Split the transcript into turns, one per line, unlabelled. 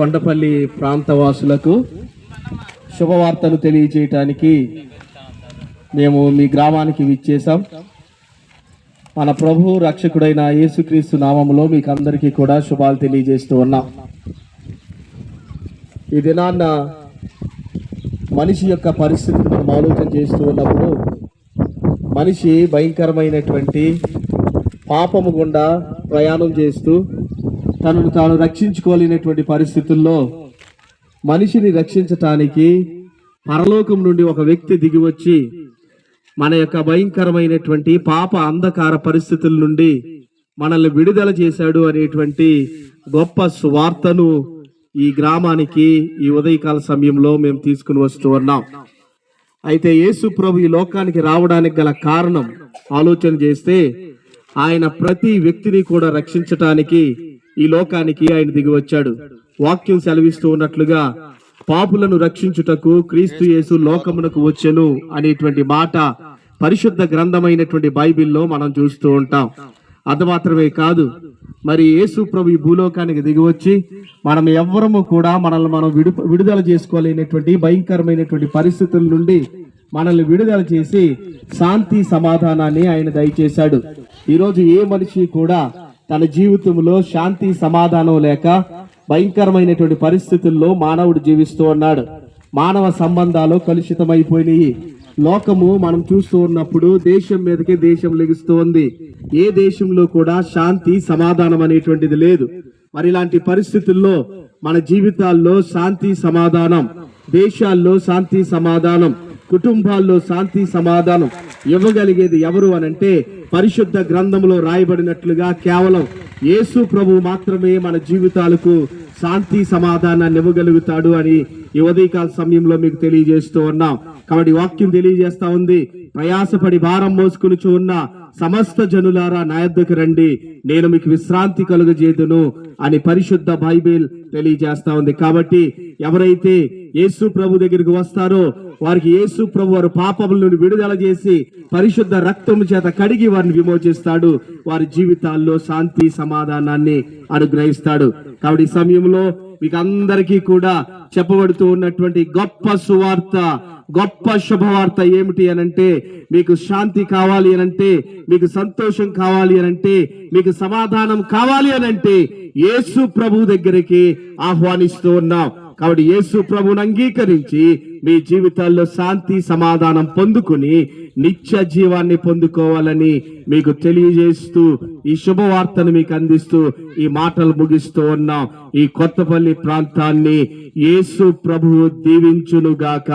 కొండపల్లి ప్రాంతవాసులకు శుభవార్తలు తెలియజేయటానికి మేము మీ గ్రామానికి విచ్చేసాం మన ప్రభు రక్షకుడైన యేసుక్రీస్తు నామంలో మీకు అందరికీ కూడా శుభాలు తెలియజేస్తూ ఉన్నాం. ఈ దినాన్న మనిషి యొక్క పరిస్థితిని మనం ఆలోచన చేస్తూ ఉన్నప్పుడు మనిషి భయంకరమైనటువంటి పాపము గుండా ప్రయాణం చేస్తూ తనను తాను రక్షించుకోలేనటువంటి పరిస్థితుల్లో మనిషిని రక్షించటానికి పరలోకం నుండి ఒక వ్యక్తి దిగివచ్చి మన యొక్క భయంకరమైనటువంటి పాప అంధకార పరిస్థితుల నుండి మనల్ని విడుదల చేశాడు అనేటువంటి గొప్ప సువార్తను ఈ గ్రామానికి ఈ ఉదయకాల సమయంలో మేము తీసుకుని వస్తూ ఉన్నాం. అయితే యేసు ప్రభు ఈ లోకానికి రావడానికి గల కారణం ఆలోచన చేస్తే ఆయన ప్రతి వ్యక్తిని కూడా రక్షించటానికి ఈ లోకానికి ఆయన దిగి వచ్చాడు. వాక్యం సెలవిస్తూ ఉన్నట్లుగా పాపులను రక్షించుటకు క్రీస్తు యేసు లోకమునకు వచ్చెను అనేటువంటి మాట పరిశుద్ధ గ్రంథమైనటువంటి బైబిల్లో మనం చూస్తూ ఉంటాం. అది మాత్రమే కాదు మరి యేసు ప్రభు ఈ భూలోకానికి దిగి వచ్చి మనం ఎవ్వరము కూడా మనల్ని మనం విడు విడుదల చేసుకోలేనటువంటి భయంకరమైనటువంటి పరిస్థితుల నుండి మనల్ని విడుదల చేసి శాంతి సమాధానాన్ని ఆయన దయచేశాడు. ఈరోజు ఏ మనిషి కూడా తన జీవితంలో శాంతి సమాధానం లేక భయంకరమైనటువంటి పరిస్థితుల్లో మానవుడు జీవిస్తూ ఉన్నాడు. మానవ సంబంధాలు కలుషితమైపోయినాయి. లోకము మనం చూస్తూ ఉన్నప్పుడు దేశం మీదకి దేశం లెగుస్తూ ఉంది. ఏ దేశంలో కూడా శాంతి సమాధానం అనేటువంటిది లేదు. మరి ఇలాంటి పరిస్థితుల్లో మన జీవితాల్లో శాంతి సమాధానం దేశాల్లో శాంతి సమాధానం కుటుంబాల్లో శాంతి సమాధానం ఇవ్వగలిగేది ఎవరు అనంటే పరిశుద్ధ గ్రంథంలో రాయబడినట్లుగా కేవలం యేసు ప్రభు మాత్రమే మన జీవితాలకు శాంతి సమాధానాన్ని ఇవ్వగలుగుతాడు అని ఈ ఉదయకాల సమయంలో మీకు తెలియజేస్తూ ఉన్నాం. కాబట్టి వాక్యం తెలియజేస్తా ఉంది. ప్రయాసపడి భారం మోసుకుని ఉన్న సమస్త జనులారా నా యొద్దకు రండి. నేను మీకు విశ్రాంతి కలుగజేదును అని పరిశుద్ధ బైబిల్ తెలియజేస్తా ఉంది. కాబట్టి ఎవరైతే యేసు ప్రభు దగ్గరికి వస్తారో వారికి యేసు ప్రభు వారు పాపముల నుండి విడుదల చేసి పరిశుద్ధ రక్తము చేత కడిగి వారిని విమోచిస్తాడు. వారి జీవితాల్లో శాంతి సమాధానాన్ని అనుగ్రహిస్తాడు. కాబట్టి ఈ సమయంలో మీకు అందరికీ కూడా చెప్పబడుతూ ఉన్నటువంటి గొప్ప సువార్త గొప్ప శుభవార్త ఏమిటి అనంటే మీకు శాంతి కావాలి అనంటే మీకు సంతోషం కావాలి అనంటే మీకు సమాధానం కావాలి అనంటే యేసు ప్రభు దగ్గరికి ఆహ్వానిస్తూ ఉన్నాం. కాబట్టి యేసు ప్రభుని అంగీకరించి మీ జీవితాల్లో శాంతి సమాధానం పొందుకుని నిత్య జీవాన్ని పొందుకోవాలని మీకు తెలియజేస్తూ ఈ శుభవార్తను మీకు అందిస్తూ ఈ మాటలు ముగిస్తూ ఉన్నాం. ఈ కొత్తపల్లి ప్రాంతాన్ని యేసు ప్రభువు దీవించునుగాక.